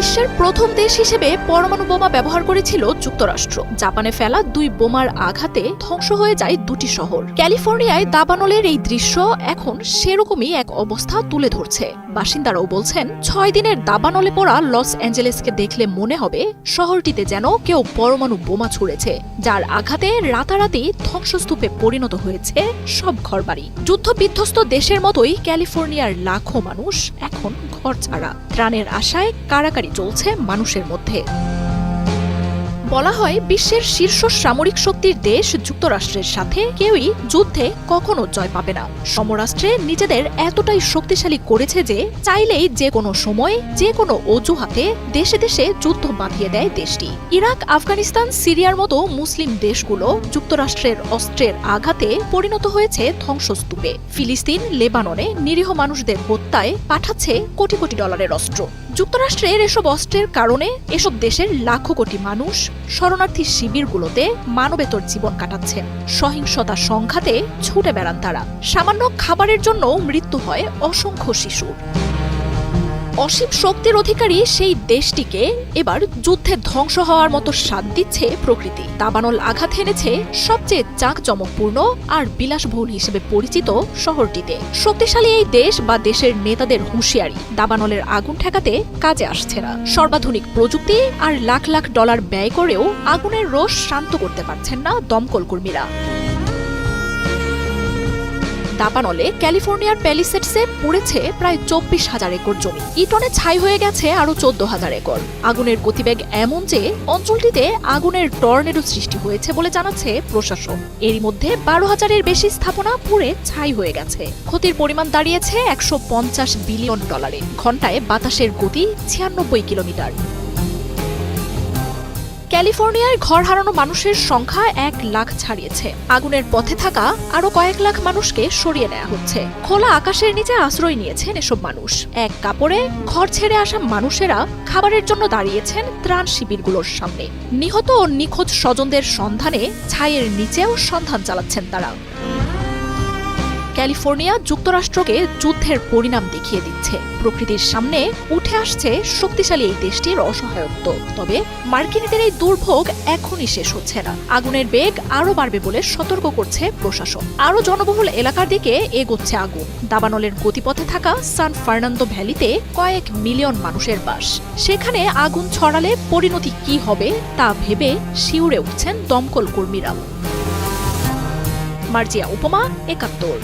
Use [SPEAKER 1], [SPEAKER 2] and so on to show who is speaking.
[SPEAKER 1] বিশ্বের প্রথম দেশ হিসেবে পরমাণু বোমা ব্যবহার করেছিল যুক্তরাষ্ট্র। জাপানে ফেলা দুই বোমার আঘাতে ধ্বংস হয়ে যায় দুটি শহর। ক্যালিফোর্নিয়ায় দাবানলের এই দৃশ্য এখন সেরকমই এক অবস্থা তুলে ধরছে। বাসিন্দারাও বলছেন, ছয় দিনের দাবানলে পড়া লস অ্যাঞ্জেলেসকে দেখলে মনে হবে শহরটিতে যেন কেউ পরমাণু বোমা ছুড়েছে, যার আঘাতে রাতারাতি ধ্বংসস্তূপে পরিণত হয়েছে সব ঘরবাড়ি। যুদ্ধ বিধ্বস্ত দেশের মতোই ক্যালিফোর্নিয়ার লাখো মানুষ এখন ঘর ছাড়া। ত্রাণের আশায় কারাকারি চলছে মানুষের মধ্যে। বলা হয় বিশ্বের শীর্ষ সামরিক শক্তির দেশ যুক্তরাষ্ট্রের সাথে কেউই যুদ্ধে কখনো জয় পাবে না। সমরাষ্ট্রে নিজেদের এতটাই শক্তিশালী করেছে যে চাইলেই যে কোনো সময়, যে কোনো অজুহাতে দেশে দেশে যুদ্ধ বাঁধিয়ে দেয় দেশটি। ইরাক, আফগানিস্তান, সিরিয়ার মতো মুসলিম দেশগুলো যুক্তরাষ্ট্রের অস্ত্রের আঘাতে পরিণত হয়েছে ধ্বংসস্তূপে। ফিলিস্তিন, লেবাননে নিরীহ মানুষদের হত্যায় পাঠাচ্ছে কোটি কোটি ডলারের অস্ত্র। যুক্তরাষ্ট্রের এসব অস্ত্রের কারণে এসব দেশের লাখো কোটি মানুষ শরণার্থী শিবিরগুলোতে মানবেতর জীবন কাটাচ্ছেন সহিংসতা সংঘাতে ছুটে বেড়ান তারা। সামান্য খাবারের জন্য মৃত্যু হয় অসংখ্য শিশুর। অসীম শক্তির অধিকারী সেই দেশটিকে এবার যুদ্ধে ধ্বংস হওয়ার মতো স্বাদ দিচ্ছে প্রকৃতি। দাবানল আঘাত এনেছে সবচেয়ে চাকচমকপূর্ণ আর বিলাসবহুল হিসেবে পরিচিত শহরটিতে। শক্তিশালী এই দেশ বা দেশের নেতাদের হুঁশিয়ারি। দাবানলের আগুন ঠেকাতে কাজে আসছে না। সর্বাধুনিক প্রযুক্তি আর লাখ লাখ ডলার ব্যয় করেও আগুনের রোষ শান্ত করতে পারছেন না দমকল কর্মীরা দাবানলে ক্যালিফোর্নিয়ার প্যালিসেটসে পড়েছে প্রায় চব্বিশ হাজার একর জমি। ইটনে ছাই হয়ে গেছে আরও চোদ্দ হাজার একর। আগুনের গতিবেগ এমন যে অঞ্চলটিতে আগুনের টর্নেডো সৃষ্টি হয়েছে বলে জানাচ্ছে প্রশাসন। এরই মধ্যে বারো হাজারের বেশি স্থাপনা পুড়ে ছাই হয়ে গেছে। ক্ষতির পরিমাণ দাঁড়িয়েছে একশো পঞ্চাশ বিলিয়ন ডলারে। ঘন্টায় বাতাসের গতি ছিয়ানব্বই কিলোমিটার। ক্যালিফোর্নিয়ায় ঘর হারানো মানুষের সংখ্যা এক লাখ ছাড়িয়েছে। আগুনের পথে থাকা আরও কয়েক লাখ মানুষকে সরিয়ে নেওয়া হচ্ছে। খোলা আকাশের নিচে আশ্রয় নিয়েছেন এসব মানুষ। এক কাপড়ে ঘর ছেড়ে আসা মানুষেরা খাবারের জন্য দাঁড়িয়েছেন ত্রাণ শিবিরগুলোর সামনে। নিহত ও নিখোঁজ স্বজনদের সন্ধানে ছাইয়ের নিচেও সন্ধান চালাচ্ছেন তারা। ক্যালিফোর্নিয়া যুক্তরাষ্ট্রকে যুদ্ধের পরিণাম দেখিয়ে দিচ্ছে। প্রকৃতির সামনে উঠে আসছে শক্তিশালী এই দেশটির অসহায়ত্ব। তবে মার্কিনীদের এই দুর্ভোগ এখনই শেষ হচ্ছে না। আগুনের বেগ আরও বাড়বে বলে সতর্ক করছে প্রশাসন। আরও জনবহুল এলাকার দিকে এগোচ্ছে আগুন। দাবানলের গতিপথে থাকা সান ফার্নান্দো ভ্যালিতে কয়েক মিলিয়ন মানুষের বাস। সেখানে আগুন ছড়ালে পরিণতি কি হবে তা ভেবে শিউরে উঠছেন দমকল কর্মীরা। মার্জিয়া উপমা একাত্তর